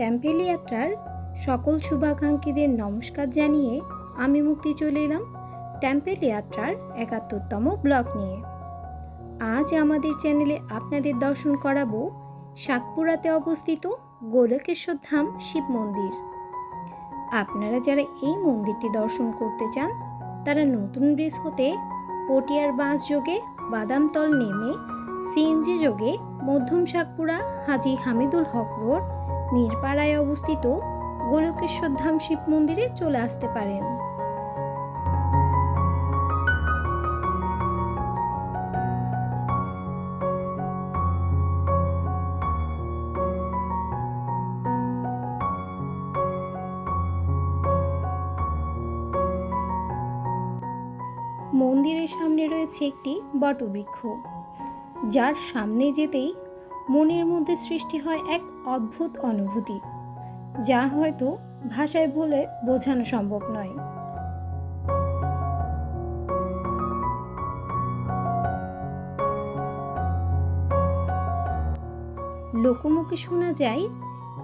Temple যাত্রার সকল শুভাকাঙ্ক্ষীদের নমস্কার জানিয়ে আমি মুক্তি চলে এলাম টেম্পেল যাত্রার একাত্তরতম ব্লগ নিয়ে। আজ আমাদের চ্যানেলে আপনাদের দর্শন করাবো শাকপুরাতে অবস্থিত গোলকেশ্বর ধাম শিব মন্দির। আপনারা যারা এই মন্দিরটি দর্শন করতে চান, তারা নতুন ব্রিজ হতে পটিয়ার বাস যোগে বাদামতল নেমে সিএনজি যোগে মধ্যম শাকপুরা হাজি হামিদুল হক রোড মিরপাড়ায় অবস্থিত গোলকেশ্বর ধাম শিব মন্দিরে চলে আসতে পারেন। মন্দিরের সামনে রয়েছে একটি বটবৃক্ষ। যার সামনে যেতেই মনের মধ্যে সৃষ্টি হয় এক অদ্ভুত অনুভূতি, যা হয়তো ভাষায় বলে বোঝানো সম্ভব নয়। লোকমুখে শোনা যায়,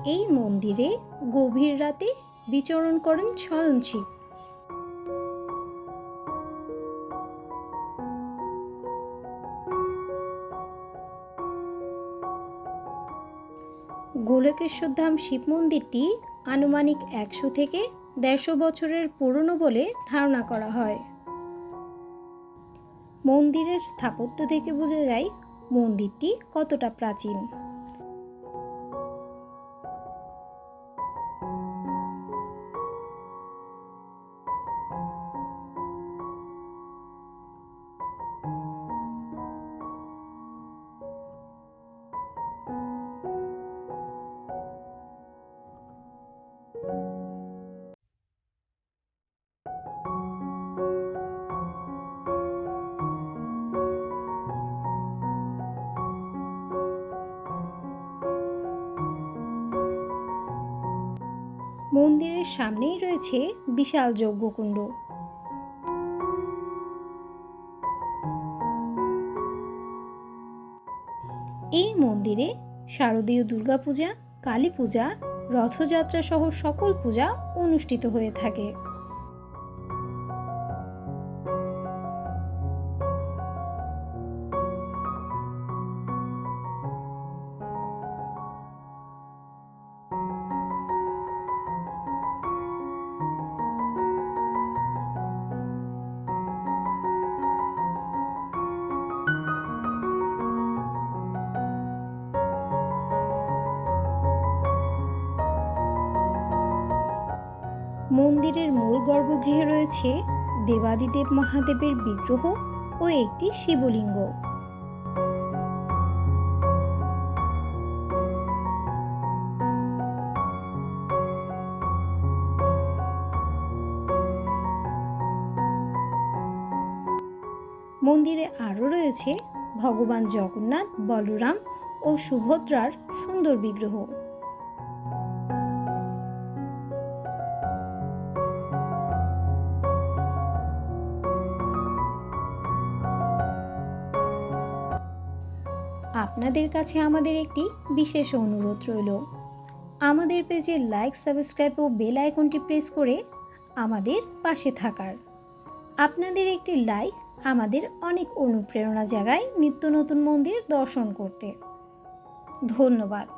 এই মন্দিরে গভীর রাতে বিচরণ করেন স্বয়ং শিব গোলকেশ্বর ধাম শিব মন্দিরটি আনুমানিক একশো থেকে দেড়শো বছরের পুরনো বলে ধারণা করা হয়। মন্দিরের স্থাপত্য থেকে বোঝা যায় মন্দিরটি কতটা প্রাচীন। মন্দিরের সামনেই রয়েছে বিশাল যজ্ঞকুণ্ড। এই মন্দিরে শারদীয় দুর্গাপূজা কালী পূজা রথযাত্রা সহ সকল পূজা অনুষ্ঠিত হয়ে থাকে। মন্দিরের মূল গর্ভগৃহে রয়েছে দেবাদিদেব মহাদেবের বিগ্রহ ও একটি শিবলিঙ্গ। মন্দিরে আরও রয়েছে ভগবান জগন্নাথ, বলরাম ও সুভদ্রার সুন্দর বিগ্রহ। আপনাদের কাছে আমাদের একটি বিশেষ অনুরোধ রইল। আমাদের পেজে লাইক সাবস্ক্রাইব ও বেল আইকনটি প্রেস করে আমাদের পাশে থাকার। আপনাদের একটি লাইক আমাদের অনেক অনুপ্রেরণা জাগায় নিত্য নতুন মন্দির দর্শন করতে। ধন্যবাদ।